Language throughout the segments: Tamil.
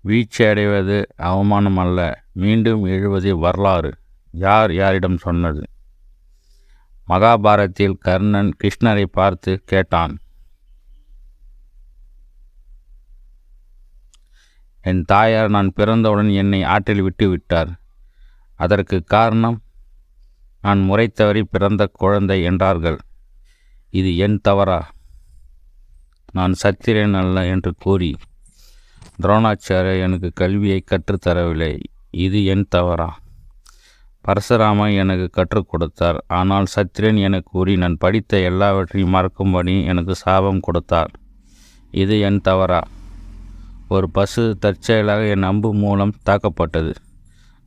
வீழ்ச்சி அடைவது அவமானம் அல்ல மீண்டும் எழுவது வரலாறு. யார் யாரிடம் சொன்னது? மகாபாரத்தில் கர்ணன் கிருஷ்ணரை பார்த்து கேட்டான். என் தாயார் நான் பிறந்தவுடன் என்னை ஆற்றில் விட்டு விட்டார். அதற்கு காரணம் நான் முறை தவறி பிறந்த குழந்தை என்றார்கள். இது என் தவறா? நான் சத்திரன் அல்ல என்று கூறி துரோணாச்சாரியா எனக்கு கல்வியை கற்றுத்தரவில்லை இது என் தவறா? பரசுராம எனக்கு கற்றுக் கொடுத்தார். ஆனால் சத்திரன் என கூறி நான் படித்த எல்லாவற்றையும் மறக்கும்படி எனக்கு சாபம் கொடுத்தார். இது என் தவறா? ஒரு பசு தற்செயலாக என் அம்பு மூலம் தாக்கப்பட்டது.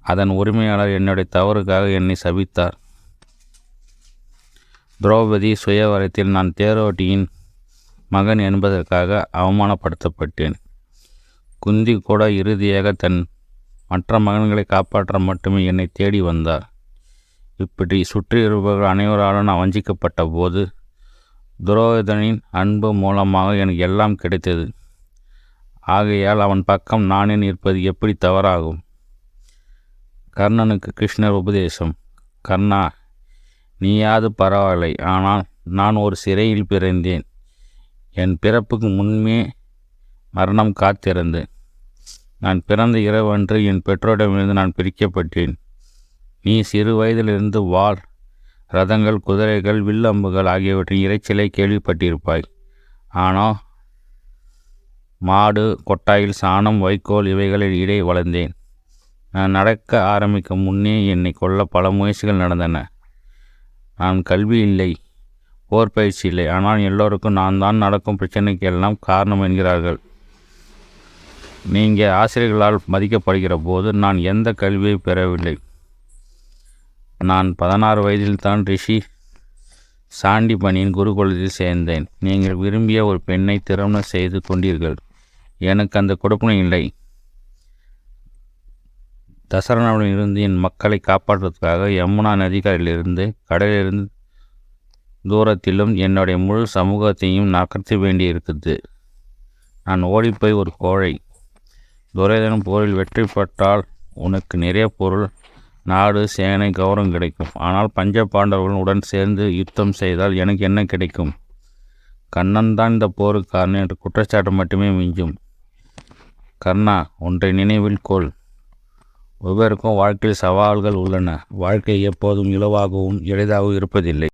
அதன் உரிமையாளர் என்னுடைய தவறுக்காக என்னை சபித்தார். திரௌபதி சுயவரத்தில் நான் தேரோட்டியின் மகன் என்பதற்காக அவமானப்படுத்தப்பட்டேன். குந்தி கூட இறுதியாக தன் மற்ற மகன்களை காப்பாற்ற மட்டுமே என்னை தேடி வந்தார். இப்படி சுற்றியிருப்பவர்கள் அனைவராலும் நான் வஞ்சிக்கப்பட்ட போது துரோதனின் அன்பு மூலமாக எனக்கு எல்லாம் கிடைத்தது. ஆகையால் அவன் பக்கம் நானே நிற்பது எப்படி தவறாகும்? கர்ணனுக்கு கிருஷ்ணர் உபதேசம் கர்ணா நீயாது பரவாயில்லை ஆனால் நான் ஒரு சிறையில் பிறந்தேன். என் பிறப்புக்கு முன்பே மரணம் காத்திருந்தேன். நான் பிறந்த இரவு அன்று என் பெற்றோரிடமிருந்து நான் பிரிக்கப்பட்டேன். நீ சிறு வயதிலிருந்து வாள் ரதங்கள் குதிரைகள் வில்லம்புகள் ஆகியவற்றின் இறைச்சலை கேள்விப்பட்டிருப்பாய். ஆனால் மாடு கொட்டாயில் சாணம் வைக்கோல் இவைகளில் இடை வளர்ந்தேன். நான் நடக்க ஆரம்பிக்கும் முன்னே என்னை கொல்ல பல முயற்சிகள் நடந்தன. நான் கல்வி இல்லை போர் பயிற்சி இல்லை. ஆனால் எல்லோருக்கும் நான் தான் நடக்கும் பிரச்சனைக்கு எல்லாம் காரணம் என்கிறார்கள். நீங்கள் ஆசிரியர்களால் மதிக்கப்படுகிற போது நான் எந்த கல்வியை பெறவில்லை. நான் பதினாறு வயதில்தான் ரிஷி சாண்டி பணியின் குருகுலத்தில் சேர்ந்தேன். நீங்கள் விரும்பிய ஒரு பெண்ணை திருமணம் செய்து கொண்டீர்கள். எனக்கு அந்த கொடுப்பனை இல்லை. தசரணாவில் இருந்து என் மக்களை காப்பாற்றுவதற்காக யமுனா நதிகளிலிருந்து கடலிலிருந்து தூரத்திலும் என்னுடைய முழு சமூகத்தையும் நகர்த்த வேண்டி இருக்குது நான் ஓடிப்போய் ஒரு கோழை துரைதனும் போரில் வெற்றி பெற்றால் உனக்கு நிறைய பொருள் நாடு சேனை கௌரவம் கிடைக்கும். ஆனால் பஞ்ச பாண்டவர்களுடன் உடன் சேர்ந்து யுத்தம் செய்தால் எனக்கு என்ன கிடைக்கும்? கண்ணன் தான் இந்த போருக்கு காரணம் என்ற குற்றச்சாட்டு மட்டுமே மிஞ்சும். கர்ணா ஒன்றை நினைவில் கொள். ஒவ்வொருக்கும் வாழ்க்கையில் சவால்கள் உள்ளன. வாழ்க்கை எப்போதும் இலவாகவும் எளிதாகவும் இருப்பதில்லை.